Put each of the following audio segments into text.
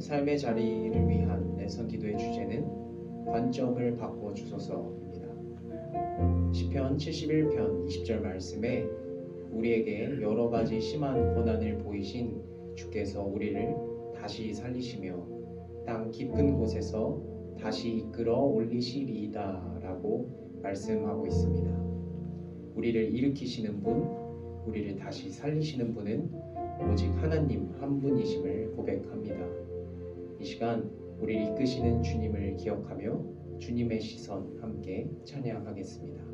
삶의 자리를 위한 내선 기도의 주제는 관점을 바꿔 주소서입니다. 시편 71편 20절 말씀에 우리에게 여러 가지 심한 고난을 보이신 주께서 우리를 다시 살리시며 땅 깊은 곳에서 다시 이끌어 올리시리이다라고 말씀하고 있습니다. 우리를 일으키시는 분, 우리를 다시 살리시는 분은 오직 하나님 한 분이심을 고백합니다. 이 시간 우리를 이끄시는 주님을 기억하며 주님의 시선 함께 찬양하겠습니다.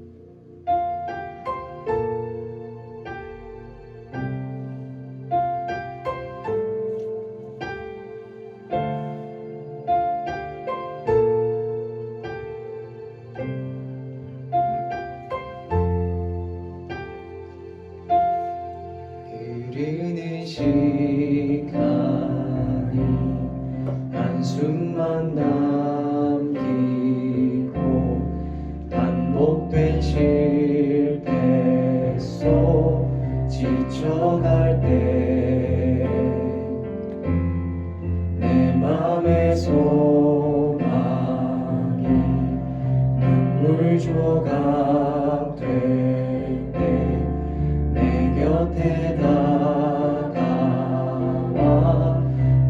지쳐갈 때 내 맘의 소망이 눈물 조각 될 때 내 곁에 다가와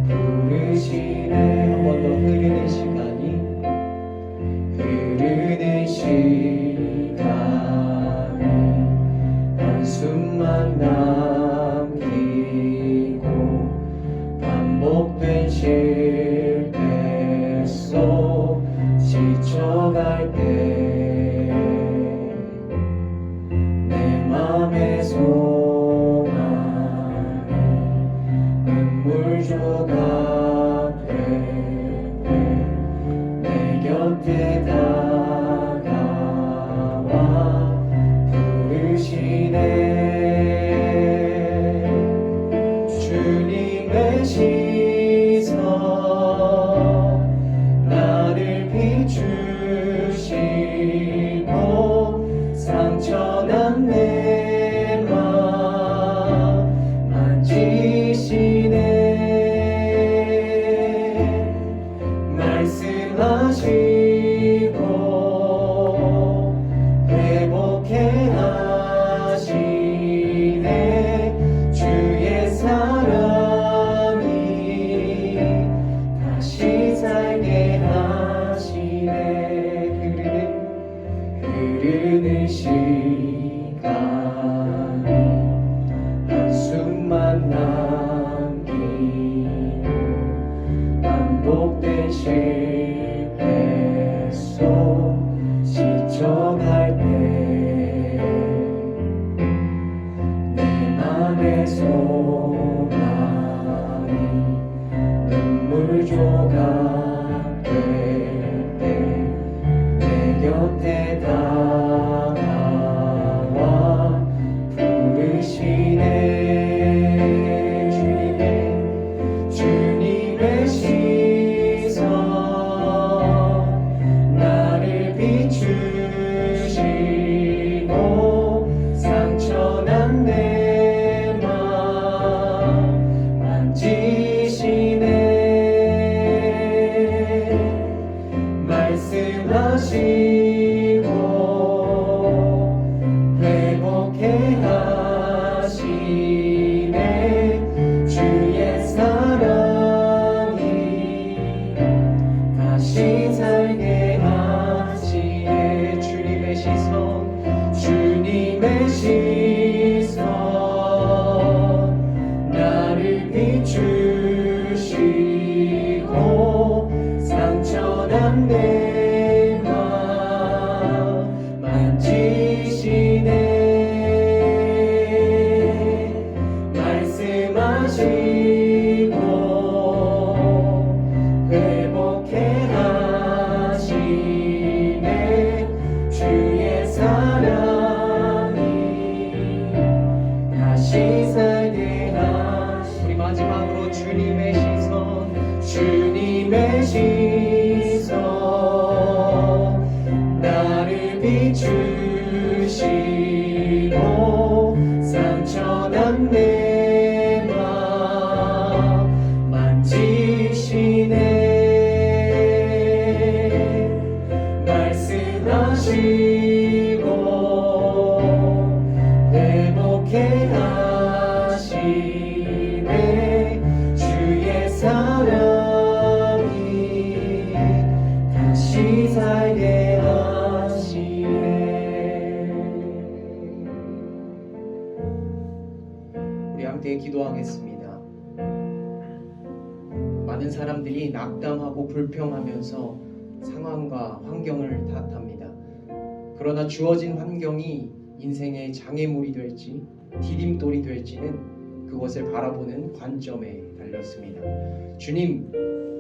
부르시네. 한 번 더 흐르는 시간이 흐르 흐르는 흐르는 시 함께 기도하겠습니다. 많은 사람들이 낙담하고 불평하면서 상황과 환경을 탓합니다. 그러나 주어진 환경이 인생의 장애물이 될지 디딤돌이 될지는 그것을 바라보는 관점에 달렸습니다. 주님,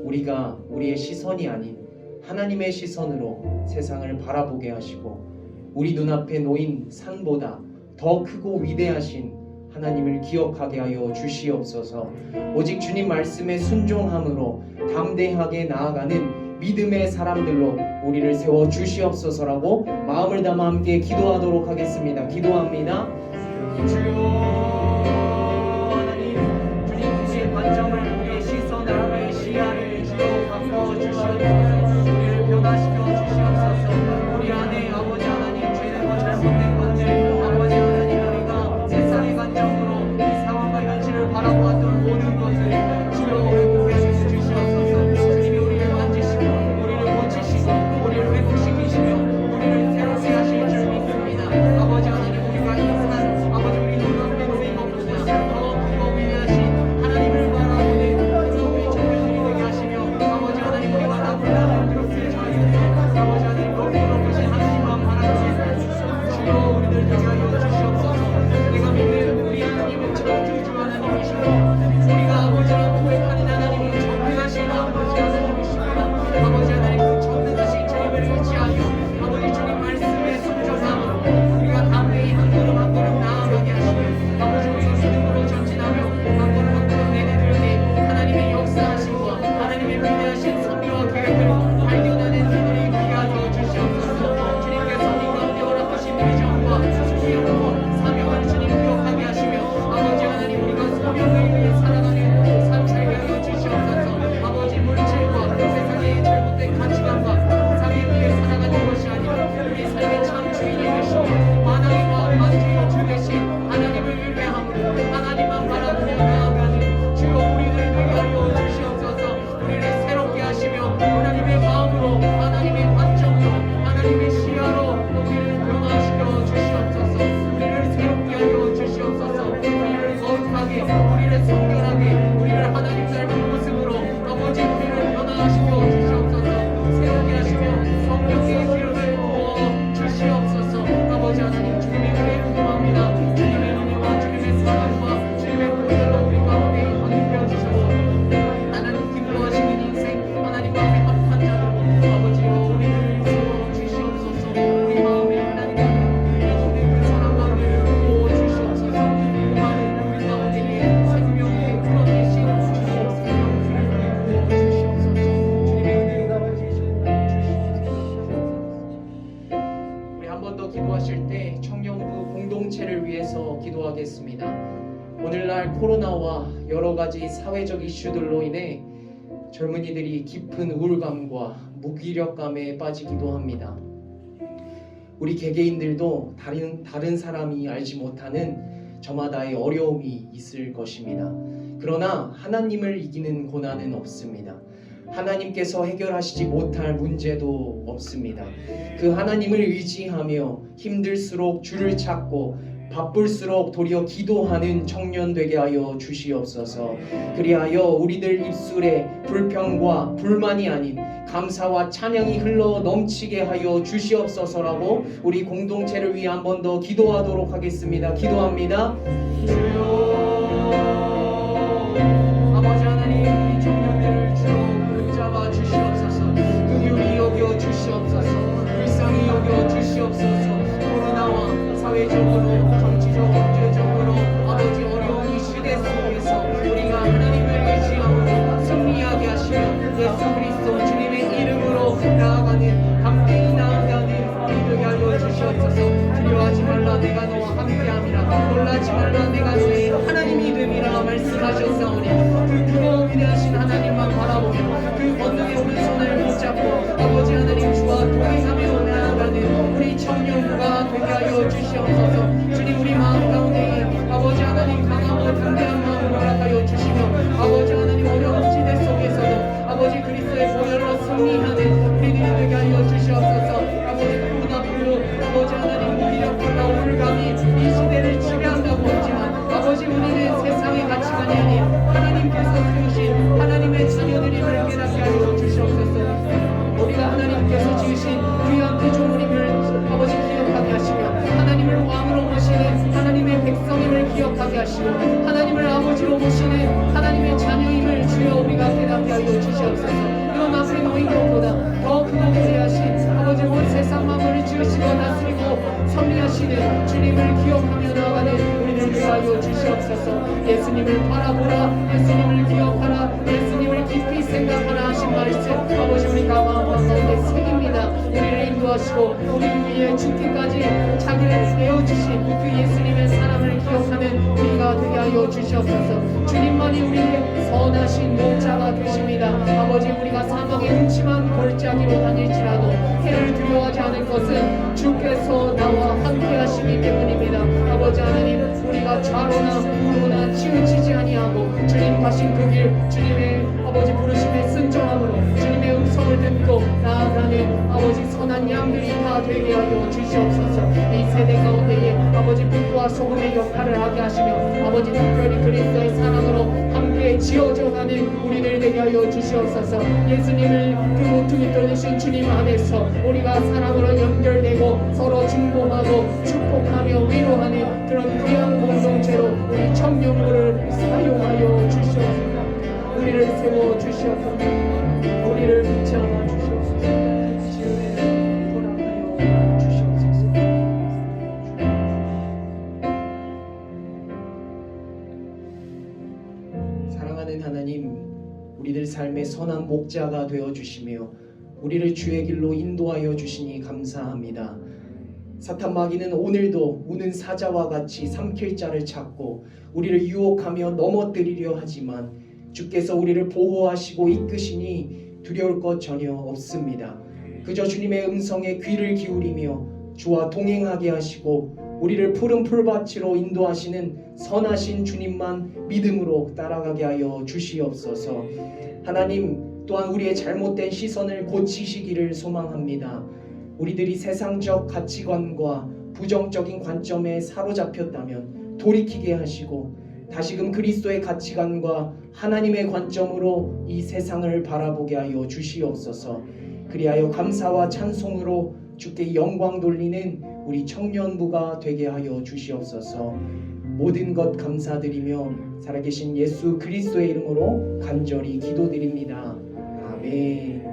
우리가 우리의 시선이 아닌 하나님의 시선으로 세상을 바라보게 하시고 우리 눈앞에 놓인 산보다 더 크고 위대하신 하나님을 기억하게 하여 주시옵소서. 오직 주님 말씀에 순종함으로 담대하게 나아가는 믿음의 사람들로 우리를 세워 주시옵소서라고 마음을 담아 함께 기도하도록 하겠습니다. 기도합니다. 주여 하나님 주님의 관점을 우리의 시선을 시야를 주여 바꿔 주시옵소서 사회적 이슈들로 인해 젊은이들이 깊은 우울감과 무기력감에 빠지기도 합니다. 우리 개개인들도 다른 다른 사람이 알지 못하는 저마다의 어려움이 있을 것입니다. 그러나 하나님을 이기는 고난은 없습니다. 하나님께서 해결하시지 못할 문제도 없습니다. 그 하나님을 의지하며 힘들수록 주를 찾고 바쁠수록 도리어 기도하는 청년 되게 하여 주시옵소서. 그리하여 우리들 입술에 불평과 불만이 아닌 감사와 찬양이 흘러 넘치게 하여 주시옵소서라고 우리 공동체를 위해 한 번 더 기도하도록 하겠습니다. 기도합니다. 주여 주시옵소서. 주님 우리 마음 가운데 아버지 하나님 강하고 담대한 마음으로 하여 주시며 아버지 하나님 어려운 시대 속에서도 아버지 그리스도의 보혈로 승리하는 우리들이 되게 하여 주시옵소서. 아버지 그보다 불로 아버지 하나님 무기력보다 불감이 이 시대를 지배한다고 했지만 아버지 우리는 세상의 가치관이 아닌 하나님께서 세우신 하나님의 자녀들이 발견하게 하여 주시옵소서. 우리가 하나님께서 지으신 하시고 하나님을 아버지로 모시는 하나님의 자녀임을 주여 우리가 깨닫게 하여 주시옵소서. 이런 앞에 놓인 것보다 더 크고 위대하신 아버지 온 세상 만물을 지으시고 다스리고 섭리하시는 주님을 기억하며 나아가는 우리를 위하여 주시옵소서. 예수님을 바라보라. 예수님을 기억하라. 예수님을 깊이 생각하라 하신 말씀. 아버지 우리가 마음가운데 새깁니다. 우리를 인도하시고 우리 위에 죽기까지 자기를 내어주신 그 예수님의 사랑 되게 하여 주시옵소서. 주님만이 우리의 선하신 목자가 되십니다. 아버지 우리가 사망의 음침한 골짜기로 다닐지라도 해를 두려워하지 않을 것은 주께서 나와 함께 하시기 때문입니다. 아버지 하나님 우리가 좌로나 우로나 치우치지 아니하고 주님 가신 그 길 주님의 아버지 부르심에 순종함으로 주님의 음성을 듣고 나아가는 아버지 선한 양들이 다 되게 하여 주시옵소서 이 세대 가운데에 아버지 빛과 소금의 역할을 하게 하시며 아버지 특별히 그리스도의 사랑으로 함께 지어져가는 우리들 되게 하여 주시옵소서. 예수님을 그 모퉁이 돌리신 주님 안에서 우리가 사랑으로 연결되고 서로 중보하고 축복하며 위로하는 그런 귀한 공동체로 우리 청년부를 사용하여 주시옵소서. 우리를 세워 주시옵소서 선한 목자가 되어 주시며 우리를 주의 길로 인도하여 주시니 감사합니다. 사탄 마귀는 오늘도 우는 사자와 같이 삼킬 자를 찾고 우리를 유혹하며 넘어뜨리려 하지만 주께서 우리를 보호하시고 이끄시니 두려울 것 전혀 없습니다. 그저 주님의 음성에 귀를 기울이며 주와 동행하게 하시고 우리를 푸른 풀밭으로 인도하시는 선하신 주님만 믿음으로 따라가게 하여 주시옵소서. 하나님 또한 우리의 잘못된 시선을 고치시기를 소망합니다. 우리들이 세상적 가치관과 부정적인 관점에 사로잡혔다면 돌이키게 하시고 다시금 그리스도의 가치관과 하나님의 관점으로 이 세상을 바라보게 하여 주시옵소서. 그리하여 감사와 찬송으로 주께 영광 돌리는 우리 청년부가 되게 하여 주시옵소서. 모든 것 감사드리며 살아계신 예수 그리스도의 이름으로 간절히 기도드립니다. 아멘.